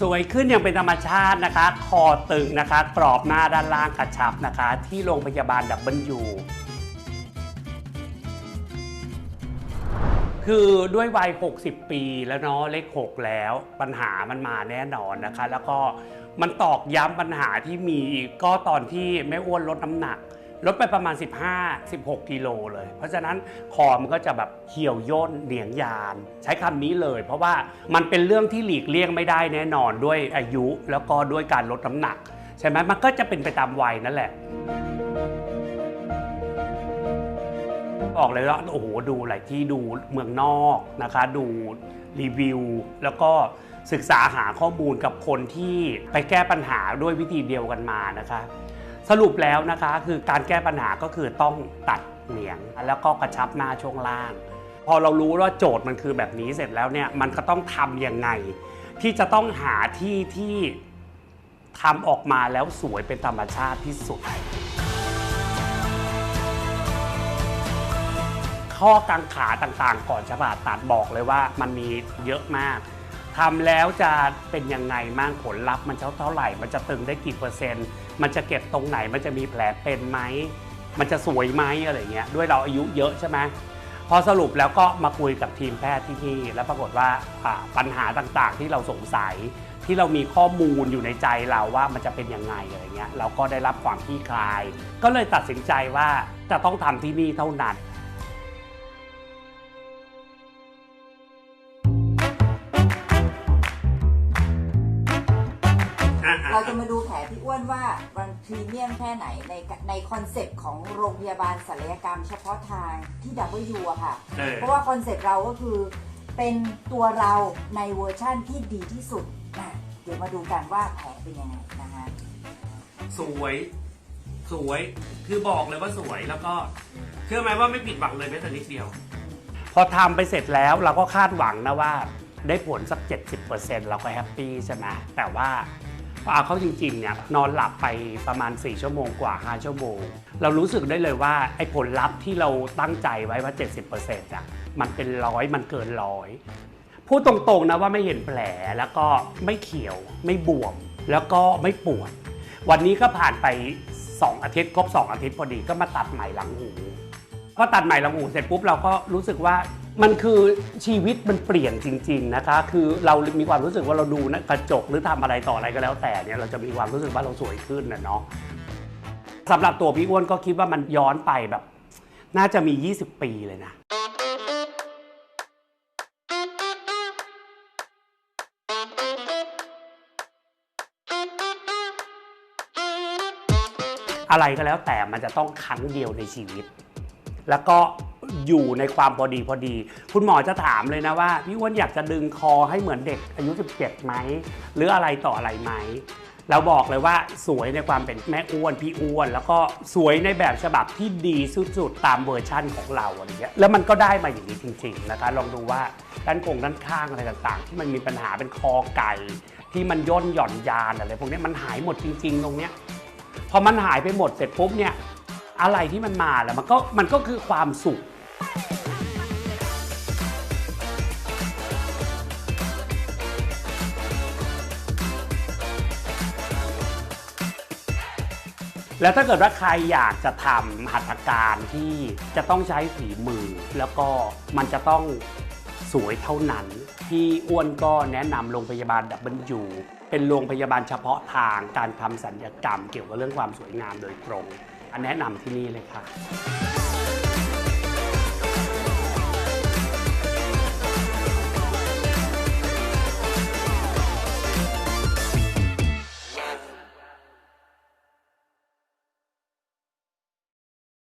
สวยขึ้นอย่างเป็นธรรมชาตินะคะ คอตึงนะคะ กรอบหน้าด้านล่างกระชับนะคะ ที่โรงพยาบาลดับเบิลยูคือด้วยวัย 60 ปีแล้วเนาะเลข 6 แล้วปัญหามันมาแน่นอนนะคะ แล้วก็มันตอกย้ำปัญหาที่มีก็ตอนที่แม่อ้วนลดน้ำหนัก ลดไปประมาณ 15-16 กิโลเลย เพราะฉะนั้นคอมันก็จะแบบเหี่ยวย่นเหนียงยาน ใช้คำนี้เลย เพราะว่ามันเป็นเรื่องที่หลีกเลี่ยงไม่ได้แน่นอนด้วยอายุแล้วก็ด้วยการลดน้ำหนัก ใช่ไหมมันก็จะเป็นไปตามวัยนั่นแหละบอกเลยว่าโอ้โหดูหลายที่ดูเมืองนอกนะคะ ดูรีวิว แล้วก็ศึกษาหาข้อมูลกับคนที่ไปแก้ปัญหาด้วยวิธีเดียวกันมานะคะ สรุปแล้วนะคะคือการแก้ปัญหาก็คือต้องตัดเหนียง แล้วก็กระชับหน้าช่วงล่าง พอเรารู้ว่าโจทย์มันคือแบบนี้เสร็จแล้วเนี่ยมันก็ต้องทำยังไง ที่จะต้องหาที่ที่ทำออกมาแล้วสวยเป็นธรรมชาติที่สุด ข้อกังขาต่างๆ ก่อนจะผ่าตัดบอกเลยว่ามันมีเยอะมาก ทำแล้วจะเป็นยังไงมั่งผลลัพธ์มันจะเท่าไหร่ มันจะตึงได้กี่เปอร์เซ็นต์ มันจะเก็บตรงไหน มันจะมีแผลเป็นไหม มันจะสวยไหมอะไรเงี้ย ด้วยเราอายุเยอะใช่ไหมพอสรุปแล้วก็มาคุยกับทีมแพทย์ที่นี่ แล้วปรากฏว่าปัญหาต่างๆ ที่เราสงสัยที่เรามีข้อมูลอยู่ในใจเราว่ามันจะเป็นยังไงอะไรเงี้ย เราก็ได้รับความคลี่คลาย ก็เลยตัดสินใจว่าจะต้องทำที่นี่เท่านั้น เราจะมาดูแผลพี่อ้วนว่ามันพรีเมียมแค่ไหนในในคอนเซปต์ของโรงพยาบาลศัลยกรรมเฉพาะทางที่ W อะค่ะ เออ เพราะว่าคอนเซปต์เราก็คือเป็นตัวเราในเวอร์ชั่นที่ดีที่สุดนะเดี๋ยวมาดูกันว่าแผลเป็นยังไงนะคะสวย สวย คือบอกเลยว่าสวยแล้วก็เชื่อไหมว่าไม่ผิดหวังเลยแม้แต่นิดเดียว พอทำไปเสร็จแล้วเราก็คาดหวังนะว่า ได้ผลสัก 70%เราก็แฮปปี้ใช่ไหมแต่ว่าพอ เอาเข้าจริงๆเนี่ยนอนหลับไปประมาณ 4 ชั่วโมงกว่า 5 ชั่วโมง เรารู้สึกได้เลยว่าไอ้ผลลัพธ์ที่เราตั้งใจไว้ว่า 70%อะมันเป็นร้อยมันเกินร้อยพูดตรงๆนะว่าไม่เห็นแผลแล้วก็ไม่เขียวไม่บวม แล้วก็ไม่ปวด วันนี้ก็ผ่านไป 2 อาทิตย์ครบ 2 อาทิตย์พอดีก็มาตัดใหม่หลังหู พอตัดใหม่ลังหูเสร็จปุ๊บเราก็รู้สึกว่ามันคือชีวิตมันเปลี่ยนจริง ๆนะคะ คือเรามีความรู้สึกว่าเราดูนะกระจกหรือทำอะไรต่ออะไรก็แล้วแต่เนี่ยเราจะมีความรู้สึกว่าเราสวยขึ้นนะเนาะสำหรับตัวพี่อ้วนก็คิดว่ามันย้อนไปแบบ น่าจะมี 20 ปีเลยนะอะไรก็แล้วแต่มันจะต้องครั้งเดียวในชีวิต แล้วก็อยู่ในความพอดีพอดี คุณหมอจะถามเลยนะว่าพี่อ้วนอยากจะดึงคอให้เหมือนเด็กอายุ 17ไหมหรืออะไรต่ออะไรไหมเราบอกเลยว่าสวยในความเป็นแม่อ้วนพี่อ้วน แล้วก็สวยในแบบฉบับที่ดีสุดๆตามเวอร์ชั่นของเราอะไรเงี้ยแล้วมันก็ได้มาอย่างนี้จริงๆนะคะลองดูว่าด้านโครงด้านข้างอะไรต่างๆ ที่มันมีปัญหาเป็นคอไก่ ที่มันย่นหย่อนยานอะไรพวกนี้มันหายหมดจริง ๆ ตรงเนี้ยพอมันหายไปหมดเสร็จปุ๊บเนี่ย อะไรที่มันมาแล้วมันก็มันก็คือความสุขแล้วถ้าเกิดว่าใครอยากจะทำหัตถการที่จะต้องใช้ฝีมือ แล้วก็มันจะต้องสวยเท่านั้นที่อ้วนก็แนะนำโรงพยาบาลดับเบิลยูเป็นโรงพยาบาลเฉพาะทางการทำสัญญกรรม เกี่ยวกับเรื่องความสวยงามโดยตรง แนะนำที่นี่เลยค่ะ